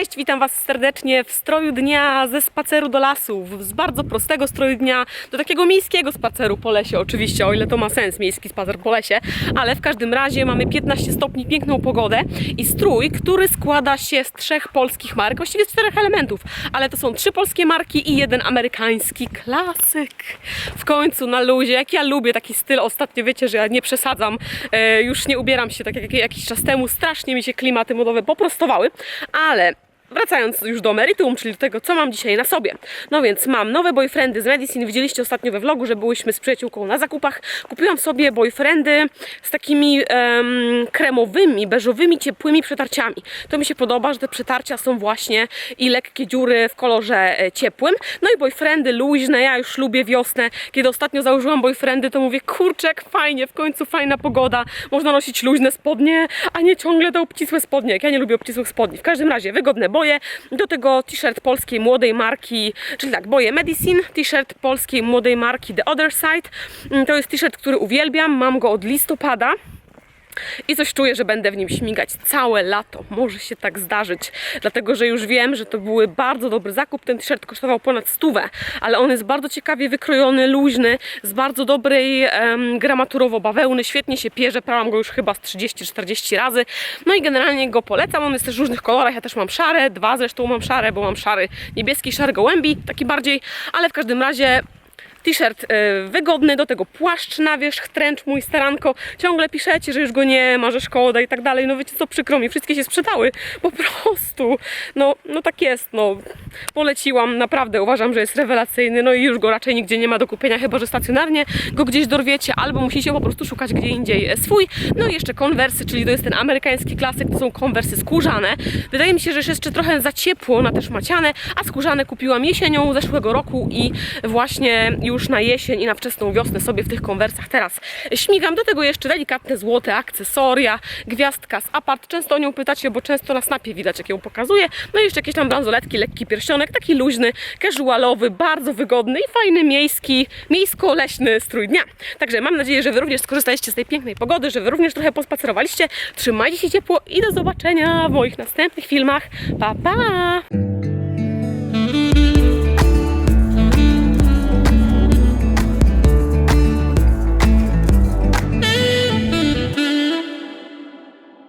Cześć, witam Was serdecznie w stroju dnia ze spaceru do lasu. Z bardzo prostego stroju dnia do takiego miejskiego spaceru po lesie, oczywiście, o ile to ma sens, miejski spacer po lesie. Ale w każdym razie mamy 15 stopni, piękną pogodę i strój, który składa się z trzech polskich marek, właściwie z czterech elementów, ale to są trzy polskie marki i jeden amerykański klasyk. W końcu na luzie, jak ja lubię taki styl, ostatnio wiecie, że ja nie przesadzam, e, już nie ubieram się tak jak jakiś czas temu, strasznie mi się klimaty modowe poprostowały, ale Wracając już do meritum, czyli do tego, co mam dzisiaj na sobie. No więc mam nowe boyfriendy z Medicine. Widzieliście ostatnio we vlogu, że byłyśmy z przyjaciółką na zakupach. Kupiłam sobie boyfriendy z takimi em, kremowymi, beżowymi, ciepłymi przetarciami. To mi się podoba, że te przetarcia są właśnie i lekkie dziury w kolorze e, ciepłym. No i boyfriendy luźne, ja już lubię wiosnę. Kiedy ostatnio założyłam boyfriendy, to mówię, kurczę, jak fajnie, w końcu fajna pogoda. Można nosić luźne spodnie, a nie ciągle te obcisłe spodnie. Jak ja nie lubię obcisłych spodni. W każdym razie wygodne boje. Do tego t-shirt polskiej młodej marki, czyli tak, boje Medicine, t-shirt polskiej młodej marki The Other Side. Mm, To jest t-shirt, który uwielbiam. Mam go od listopada. I coś czuję, że będę w nim śmigać całe lato. Może się tak zdarzyć, dlatego że już wiem, że to były bardzo dobry zakup. Ten t-shirt kosztował ponad stówę, ale on jest bardzo ciekawie wykrojony, luźny, z bardzo dobrej em, gramaturowo bawełny. Świetnie się pierze, prałam go już chyba z 30-40 razy. No i generalnie go polecam. On jest też w różnych kolorach. Ja też mam szare, dwa zresztą mam szare, bo mam szary niebieski, szary gołębi, taki bardziej, ale w każdym razie T-shirt e, wygodny, do tego płaszcz na wierzch, tręcz mój staranko. Ciągle piszecie, że już go nie ma, że szkoda i tak dalej. No wiecie co, przykro mi, wszystkie się sprzedały. Po prostu. No, no tak jest, no. Poleciłam, naprawdę uważam, że jest rewelacyjny. No i już go raczej nigdzie nie ma do kupienia, chyba że stacjonarnie go gdzieś dorwiecie, albo musicie po prostu szukać gdzie indziej e, swój. No i jeszcze konwersy, czyli to jest ten amerykański klasyk, to są konwersy skórzane. Wydaje mi się, że jeszcze trochę za ciepło na te szmaciane, a skórzane kupiłam jesienią zeszłego roku i właśnie już na jesień i na wczesną wiosnę sobie w tych konwersach teraz śmigam. Do tego jeszcze delikatne złote akcesoria, gwiazdka z apart. Często o nią pytacie, bo często na snapie widać, jak ją pokazuję. No i jeszcze jakieś tam bransoletki, lekki pierścionek, taki luźny, casualowy, bardzo wygodny i fajny miejski, miejsko-leśny strój dnia. Także mam nadzieję, że Wy również skorzystaliście z tej pięknej pogody, że Wy również trochę pospacerowaliście. Trzymajcie się ciepło i do zobaczenia w moich następnych filmach. Pa, pa!